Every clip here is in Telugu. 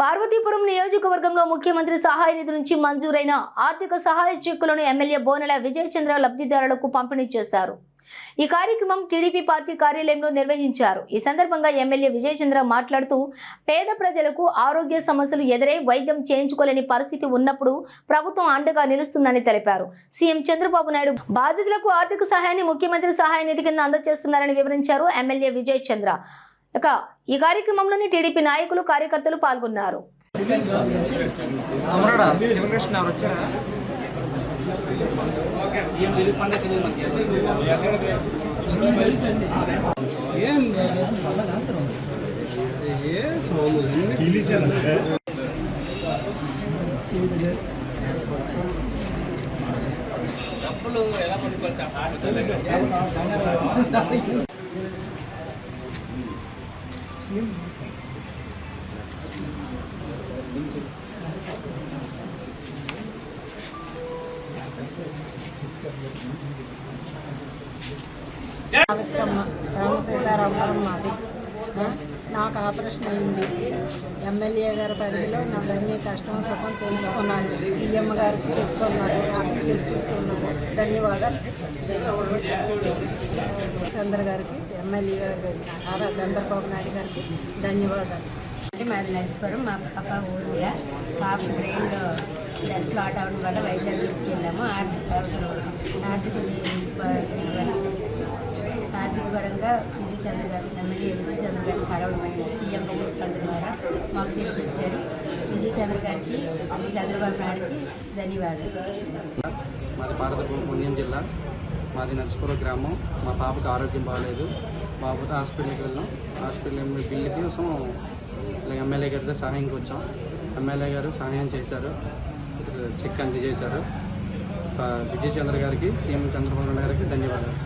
పార్వతీపురం నియోజకవర్గంలో ముఖ్యమంత్రి సహాయ నిధి నుంచి మంజూరైన ఆర్థిక సహాయ చెక్కులను ఎమ్మెల్యే బోనెల విజయచంద్ర లబ్ధిదారులకు పంపిణీ చేశారు. ఈ కార్యక్రమం టీడీపీ పార్టీ కార్యాలయంలో నిర్వహించారు. ఈ సందర్భంగా ఎమ్మెల్యే విజయచంద్ర మాట్లాడుతూ పేద ప్రజలకు ఆరోగ్య సమస్యలు ఎదురై వైద్యం చేయించుకోలేని పరిస్థితి ఉన్నప్పుడు ప్రభుత్వం అండగా నిలుస్తుందని తెలిపారు. సీఎం చంద్రబాబు నాయుడు బాధితులకు ఆర్థిక సహాయాన్ని ముఖ్యమంత్రి సహాయ నిధి కింద అందజేస్తున్నారని వివరించారు ఎమ్మెల్యే విజయచంద్ర. ఇక ఈ కార్యక్రమంలోని టీడీపీ నాయకులు కార్యకర్తలు పాల్గొన్నారు. అమరాడా రామచంద్రమ్మ రామ సీతారామపురం మాది ఆ, నాకు ఆపరేషన్ అయింది. ఎమ్మెల్యే గారి పరిధిలో నాకన్నీ కష్టం సుఖం తెలుసుకున్నాను. సీఎం గారికి చెప్పుకున్నాను నాకు చెప్పుకున్నాను ధన్యవాదాలు. చంద్ర గారికి ఎమ్మెల్యే గారు నారా చంద్రబాబు నాయుడు గారికి ధన్యవాదాలు. అంటే మాది నరసిపురం మా పాప ఊరుగా పాప బ్రెయిన్ బ్లడ్ క్లాట్ అవడం వల్ల వైద్యం తీసుకెళ్ళాము ఆర్థిక ఆర్థిక ఆర్థిక పరంగా విజయ్ చంద్ర గారు ఎమ్మెల్యే సీఎం ఫండ్ ద్వారా మాకు చేసి ఇచ్చారు. విజయ్ చంద్ర గారికి చంద్రబాబు నాయుడుకి ధన్యవాదాలు. మాది భారతపురం పుణ్యం జిల్లా. మాది నర్సిపురం గ్రామం. మా పాపకు ఆరోగ్యం బాగాలేదు. బాబుతో హాస్పిటల్కి వెళ్ళాం. హాస్పిటల్ బిల్లు కోసం ఇలా ఎమ్మెల్యే గారితో సహాయంకి వచ్చాం. ఎమ్మెల్యే గారు సహాయం చేశారు. చెక్ అందజేశారు. విజయ్ చంద్ర గారికి సీఎం చంద్రబాబు నాయుడు గారికి ధన్యవాదాలు.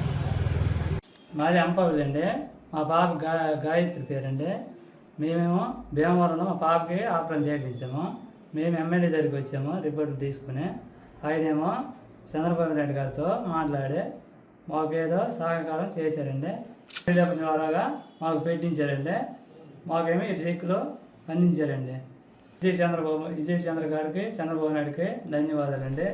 మాది అంపవల్లి అండి. మా పాప గా గాయత్రి పేరండి. మేమేమో భీమవరంలో మా పాపకి ఆపరేషన్ చేయించాము. మేము ఎమ్మెల్యే దగ్గరికి వచ్చాము రిపోర్ట్ తీసుకుని. ఆయనేమో చంద్రబాబు నాయుడు గారితో మాట్లాడి మాకేదో సహకారం చేశారండి. వీళ్ళ ద్వారాగా మాకు పెట్టించారండి. మాకేమో ఈ చెక్కులు అందించారండి. విజయ్ చంద్రబాబు విజయ్ చంద్ర గారికి చంద్రబాబు నాయుడికి ధన్యవాదాలండి.